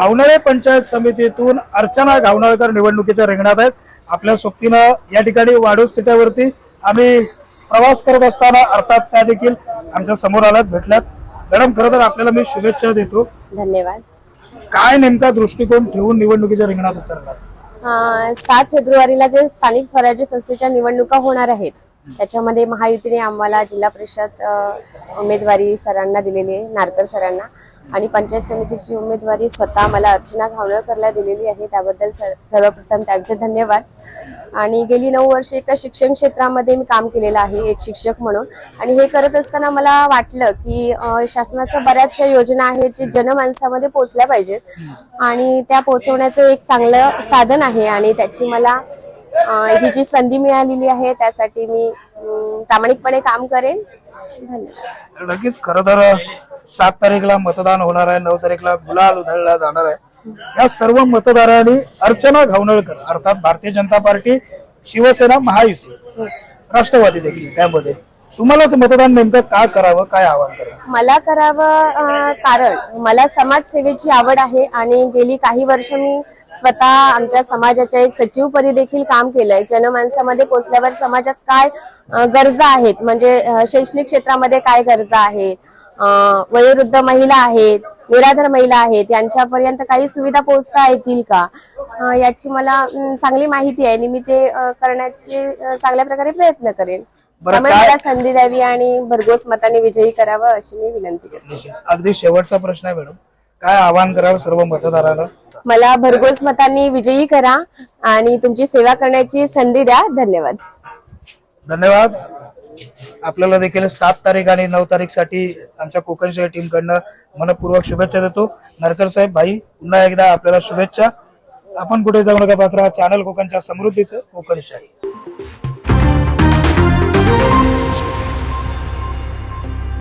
घावणारे पंचायत समितीतून अर्चना घावनाळकर निवडणुकीच्या रिंगणात आहेत. आपल्या सोबतीनं या ठिकाणी वाढूस तिट्यावरती आम्ही प्रवास करत असताना अर्थात त्या देखील आमच्यासमोर आल्यात भेटल्यात. मॅडम खरं तर आपल्याला मी शुभेच्छा देतो. धन्यवाद. काय नेमका दृष्टिकोन ठेवून निवडणुकीच्या रिंगणात उतरणार अं, सात फेब्रुवारीला जे स्थानिक स्वराज्य संस्थेच्या निवडणुका होणार आहेत त्याच्यामध्ये महायुतीने आम्हाला जिल्हा परिषद उमेदवारी सरांना दिलेली आहे नारकर सरांना. आणि पंचायत समितीची उमेदवारी स्वतः मला अर्चना घावळकरला दिलेली आहे. त्याबद्दल सर्वप्रथम त्यांचे धन्यवाद. आणि गेली नऊ वर्षे एका शिक्षण क्षेत्रामध्ये मी काम केलेलं आहे एक शिक्षक म्हणून. आणि हे करत असताना मला वाटलं की शासनाच्या बऱ्याचशा योजना आहेत जे जनमानसामध्ये पोहोचल्या पाहिजेत. आणि त्या पोहोचवण्याचं एक चांगलं साधन आहे आणि त्याची मला ही जी संधी मिळालेली आहे त्यासाठी मी प्रामाणिकपणे काम करेन. लगेच खर तर सात तारीखला मतदान होणार आहे नऊ तारीखला गुलाल उधळला जाणार आहे. या सर्व मतदारांनी अर्चना घावणळकर अर्थात भारतीय जनता पार्टी शिवसेना महायुती राष्ट्रवादी देखील त्यामध्ये. तुम्हालाच मतदान नेमकं का करावं काय आवाहन करावं? मला करावं अं, कारण मला समाजसेवेची आवड आहे आणि गेली काही वर्ष मी स्वतः आमच्या समाजाच्या एक सचिवपदी देखील काम केलंय. जनमानसामध्ये पोचल्यावर समाजात काय अं, गरजा आहेत? म्हणजे अं, शैक्षणिक क्षेत्रामध्ये काय गरजा आहेत? अं, वयोवृद्ध महिला आहेत निराधार महिला आहेत यांच्यापर्यंत काही सुविधा पोहोचता येतील का? अं, याची मला अं, चांगली माहिती आहे आणि मी ते अं, करण्याचे अं, चांगल्या प्रकारे प्रयत्न करेन. बरं, त्यामुळे काय- मला संधी द्यावी आणि भरघोस मताने विजयी करावं अशी मी विनंती करते. अगदी शेवटचा प्रश्न आहे मॅडम. काय आवाहन कराल सर्व मतदारांना मला भरघोस मतांनी विजयी करा आणि तुमची सेवा करण्याची संधी द्या. धन्यवाद. धन्यवाद. आपल्याला देखील सात तारीख आणि नऊ तारीखसाठी आमच्या कोकणशाही टीम कडनं मनपूर्वक शुभेच्छा देतो. नरकर साहेब भाई पुन्हा एकदा आपल्याला शुभेच्छा. आपण कुठे जाऊ नका पात्र? चॅनल कोकणच्या समृद्धीचं कोकणशाही